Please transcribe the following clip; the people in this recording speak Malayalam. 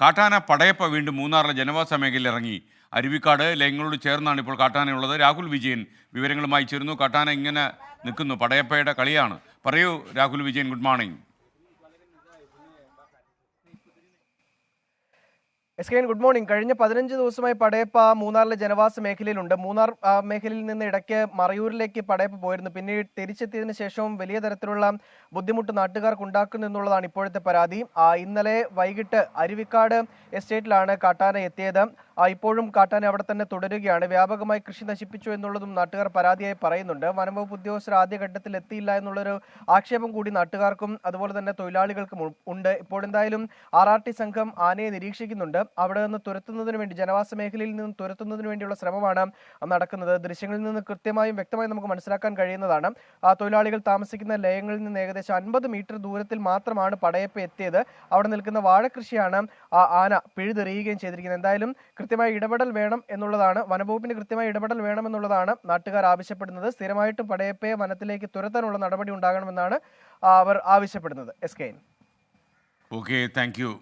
കാട്ടാന പടയപ്പ വീണ്ടും മൂന്നാറിലെ ജനവാസ മേഖലയിൽ ഇറങ്ങി. അരുവിക്കാട് ലയങ്ങളോട് ചേർന്നാണ് ഇപ്പോൾ കാട്ടാനയുള്ളത്. രാഹുൽ വിജയൻ വിവരങ്ങളുമായി ചേരുന്നു. കാട്ടാന ഇങ്ങനെ നിൽക്കുന്നു. പടയപ്പയുടെ കളിയാണ്. പറയൂ Rahul Vijayan good morning S K good morning. കഴിഞ്ഞ പതിനഞ്ച് ദിവസമായി പടയപ്പ മൂന്നാറിലെ ജനവാസ മേഖലയിലുണ്ട്. മൂന്നാർ മേഖലയിൽ നിന്ന് ഇടയ്ക്ക് മറയൂരിലേക്ക് പടയപ്പ് പോയിരുന്നു. പിന്നീട് തിരിച്ചെത്തിയതിനു ശേഷവും വലിയ തരത്തിലുള്ള ബുദ്ധിമുട്ട് നാട്ടുകാർക്ക് ഉണ്ടാക്കുന്നു എന്നുള്ളതാണ് ഇപ്പോഴത്തെ പരാതി. ഇന്നലെ വൈകിട്ട് അരുവിക്കാട് എസ്റ്റേറ്റിലാണ് കാട്ടാന എത്തിയത്. ഇപ്പോഴും കാട്ടാന അവിടെ തന്നെ തുടരുകയാണ്. വ്യാപകമായി കൃഷി നശിപ്പിച്ചു എന്നുള്ളതും നാട്ടുകാർ പരാതിയായി പറയുന്നുണ്ട്. വനംവകുപ്പ് ഉദ്യോഗസ്ഥർ ആദ്യഘട്ടത്തിൽ എത്തിയില്ല എന്നുള്ളൊരു ആക്ഷേപം കൂടി നാട്ടുകാർക്കും അതുപോലെ തന്നെ തൊഴിലാളികൾക്കും ഉണ്ട്. ഇപ്പോൾ എന്തായാലും ആർ ആർ ടി സംഘം ആനയെ നിരീക്ഷിക്കുന്നുണ്ട്. അവിടെ നിന്ന് തുരത്തുന്നതിന് വേണ്ടി ജനവാസ മേഖലയിൽ നിന്ന് തുരത്തുന്നതിന് വേണ്ടിയുള്ള ശ്രമമാണ് നടക്കുന്നത്. ദൃശ്യങ്ങളിൽ നിന്ന് കൃത്യമായും വ്യക്തമായും നമുക്ക് മനസ്സിലാക്കാൻ കഴിയുന്നതാണ്. ആ തൊഴിലാളികൾ താമസിക്കുന്ന ലയങ്ങളിൽ നിന്ന് ഏകദേശം അൻപത് മീറ്റർ ദൂരത്തിൽ മാത്രമാണ് പടയപ്പ് എത്തിയത്. അവിടെ നിൽക്കുന്ന വാഴകൃഷിയാണ് ആ ആന പിഴുതെറിയുകയും ചെയ്തിരിക്കുന്നത്. എന്തായാലും കൃത്യമായ ഇടപെടൽ വേണം എന്നുള്ളതാണ് വനംവകുപ്പിന് കൃത്യമായ ഇടപെടൽ വേണമെന്നുള്ളതാണ് നാട്ടുകാർ ആവശ്യപ്പെടുന്നത്. സ്ഥിരമായിട്ടും പടയപ്പയെ വനത്തിലേക്ക് തുരത്താനുള്ള നടപടി ഉണ്ടാകണമെന്നാണ് അവർ ആവശ്യപ്പെടുന്നത്. S K okay thank you